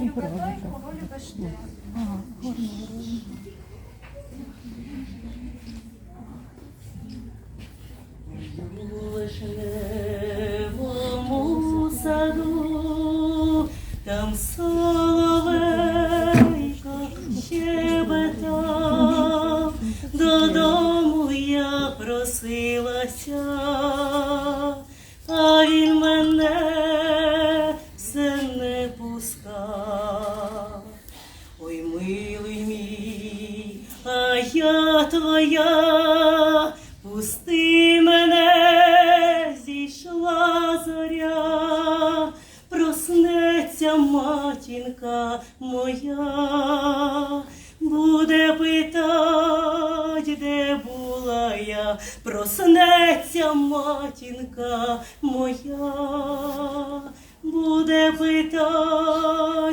не любить той, кого любиш ти. Вишневому саду, там соловейко щебетав, додому я просилася, милий мій, а я твоя, пусти мене, зійшла зоря, проснеться матінка моя, буде питать, де була я, проснеться матінка моя, буде питать,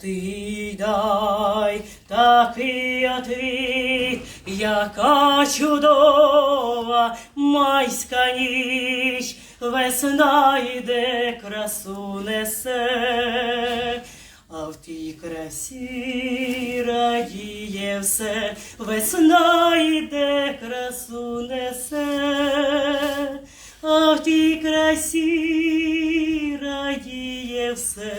ти дай такий отвіт, яка чудова майська ніч, весна йде, красу несе, а в тій красі радіє все, весна йде, красу несе, а в тій красі радіє все.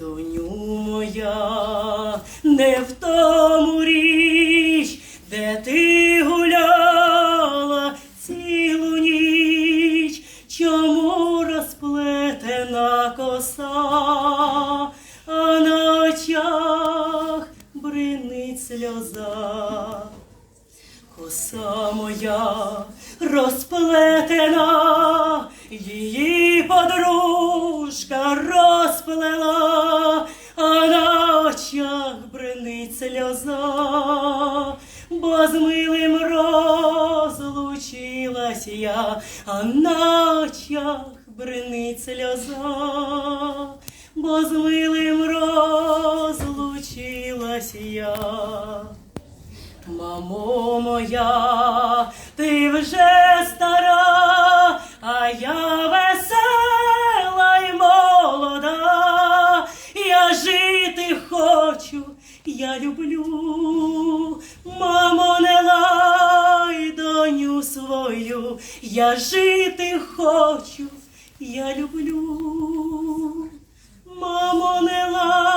Доню моя, не в тому річ, де ти гуляла цілу ніч, чому розплетена коса, а на очах бринить сльоза. Коса моя розплетена, її подружка розплела, очах бренить сльоза, бо з милим розлучилась я, а на очах бренить сльоза, бо з милим розлучилась я. Мамо моя, ти вже стара, я люблю, мамо, не лай доню свою, я жити хочу, я люблю, мамо, не лай